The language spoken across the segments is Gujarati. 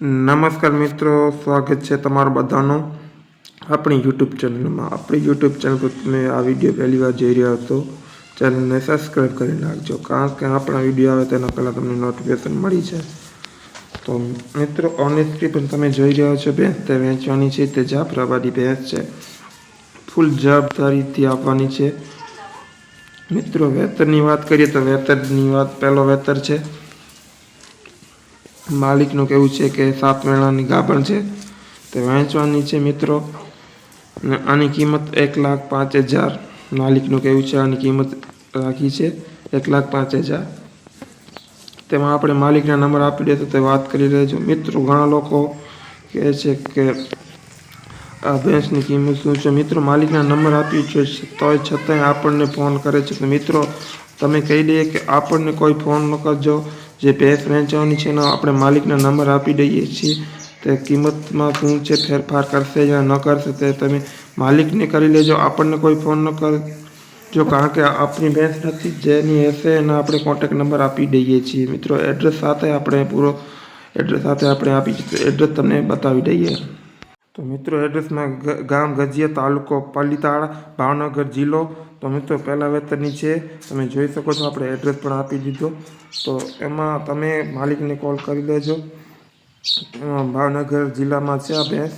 નમસ્કાર મિત્રો, સ્વાગત છે તમારું બધાનું આપણી યુટ્યુબ ચેનલમાં. આપણી યુટ્યુબ ચેનલ પર તમે આ વીડિયો પહેલી વાર જોઈ રહ્યા છો ચેનલને સબસ્ક્રાઈબ કરી નાખજો. કારણ કે આપણા વીડિયો આવે તેના પહેલાં તમને નોટિફિકેશન મળી છે તો મિત્રો ઓનેસ્ટલી પણ તમે જોઈ રહ્યા છો ભેંસ તે વેચવાની છે, તે જાફરાબાદી ભેંસ છે. ફૂલ જવાબદારીથી આપવાની છે. મિત્રો વેતરની વાત કરીએ તો વેતરની વાત પહેલો વેતર છે. માલિકનું કહેવું છે કે સાત મેળાની ગાભણ છે. તે વહેંચવાની છે મિત્રો. અને આની કિંમત એક લાખ પાંચ હજાર. માલિકનું કહેવું છે આની કિંમત રાખી છે એક લાખ પાંચ હજાર. તેમાં આપણે માલિકના નંબર આપી દે તો તે વાત કરી લેજો. મિત્રો, ઘણા લોકો કહે છે કે આ ભેંસની કિંમત શું છે? મિત્રો, માલિકના નંબર આપી છે તોય છતાંય આપણને ફોન કરે છે. તો મિત્રો, તમે કહી દઈએ કે આપણને કોઈ ફોન ન કરજો. જે ભેંસ વેચવાની છે એનો આપણે માલિકના નંબર આપી દઈએ છીએ, તે કિંમતમાં શું છે, ફેરફાર કરશે યા ન કરશે તે તમે માલિકને કરી લેજો. આપણને કોઈ ફોન ન કર, જો કારણ કે આપણી ભેંસ નથી, જેની હશે એના આપણે કોન્ટેક નંબર આપી દઈએ છીએ. મિત્રો એડ્રેસ સાથે આપણે પૂરો એડ્રેસ સાથે આપણે આપી એડ્રેસ તમને બતાવી દઈએ. તો મિત્રો એડ્રેસમાં ગામ ગજિયા તાલુકો પાલીતાણા, ભાવનગર જિલ્લો. તો મિત્રો પહેલાં વેતરની છે, તમે જોઈ શકો છો, આપણે એડ્રેસ પણ આપી દીધો. તો એમાં તમે માલિકને કોલ કરી લેજો. ભાવનગર જિલ્લામાં છે આ ભેંસ.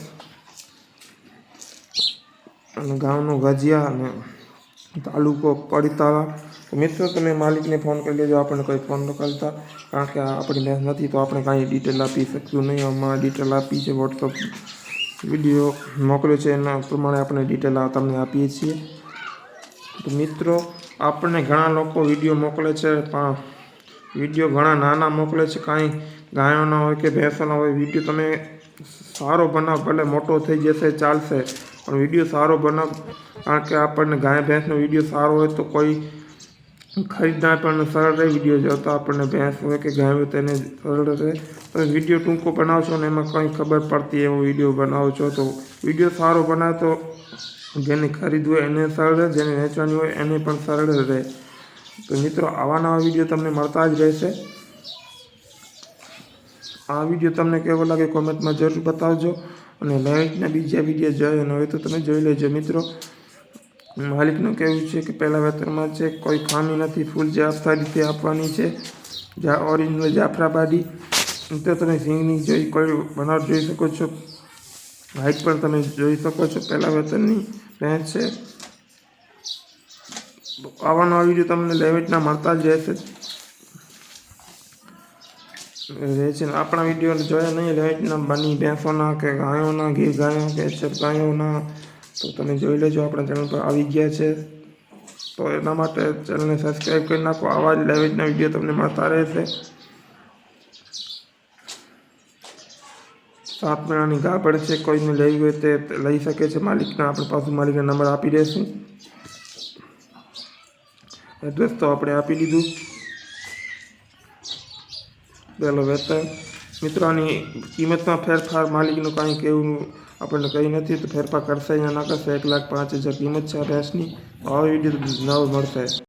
અને ગામનું ગજિયા અને તાલુકો પડીતાળા મિત્રો તમે માલિકને ફોન કરી લેજો, આપણને કોઈ ફોન ન કરતા. કારણ કે આપણી ભેંસ નથી, તો આપણે કાંઈ ડિટેલ આપી શકશું નહીં. આમાં ડિટેલ આપી છે વોટ્સઅપ વીડિયો મોકલ્યો છે એના પ્રમાણે આપણે ડિટેલ તમને આપીએ છીએ. તો મિત્રો, આપણને ઘણા લોકો વીડિયો મોકલે છે, પણ વીડિયો ઘણા નાના મોકલે છે, કાંઈ ગાયોના હોય કે ભેંસોના હોય, વીડિયો તમે સારો બનાવ, ભલે મોટો થઈ જશે, ચાલશે, પણ વીડિયો સારો બનાવ, કારણ કે આપણને ગાય, ભેંસનો વીડિયો સારો હોય તો કોઈ ખરીદનાર પણ સરળ રહે વીડિયો જોતા આપણને ભેંસ હોય કે ગાય હોય તેને સરળ રહે. તમે વીડિયો ટૂંકો બનાવશો ને એમાં કંઈ ખબર પડતી એવો વીડિયો બનાવો છો તો વીડિયો સારો બનાવે તો જેને ખરીદવું હોય એને સરળ રહે, જેને વેચવાની હોય એને પણ સરળ રહે. તો મિત્રો, આવા નવા વીડિયો તમને મળતા જ રહેશે. આ વીડિયો તમને કેવો લાગે કોમેન્ટમાં જરૂર બતાવજો અને લાઇટના બીજા વીડિયો જોયો ન હોય તો તમે જોઈ લેજો મિત્રો. માલિકનું કહેવું છે કે પહેલાં વેતરમાં છે કોઈ ખામી નથી, ફૂલ જાફતા રીતે આપવાની છે જ્યાં ઓરિજિનલ જાફરાબાદી, તો તમે સિંગની જોઈ કોઈ બનાવટ જોઈ શકો છો? હાઇટ પણ તમે જોઈ શકો છો, પહેલાં વેતનની ભેંસ છે. આવા નવા વીડિયો તમને લેવેટના મળતા જ રહેશે. રહે છે આપણા વીડિયો જોયા નહીં, લેવેટના બની ભેંસોના કે ગાયોના ઘી ગાયો કે ગાયોના તો તમે જોઈ લેજો, આપણા ચેનલ પર આવી ગયા છે. તો એના માટે ચેનલને સબસ્ક્રાઈબ કરી નાખો. આવા જ લેવેજના વીડિયો તમને મળતા રહેશે. સાત મહિનાની ગાભણ છે, કોઈને લેવી હોય તે લઈ શકે છે માલિકના. આપણે પાછું માલિકના નંબર આપી દઈશું એડ્રેસ તો આપણે આપી દીધું. પહેલો વેતન. મિત્રોની કિંમતમાં ફેરફાર માલિકનું કાંઈ કહેવું આપણને કંઈ નથી, તો ફેરફાર કરશે યા ના કરશે એક લાખ પાંચ હજાર કિંમત છે, આ ભેંસની આવા વીડિયો નવો મળશે.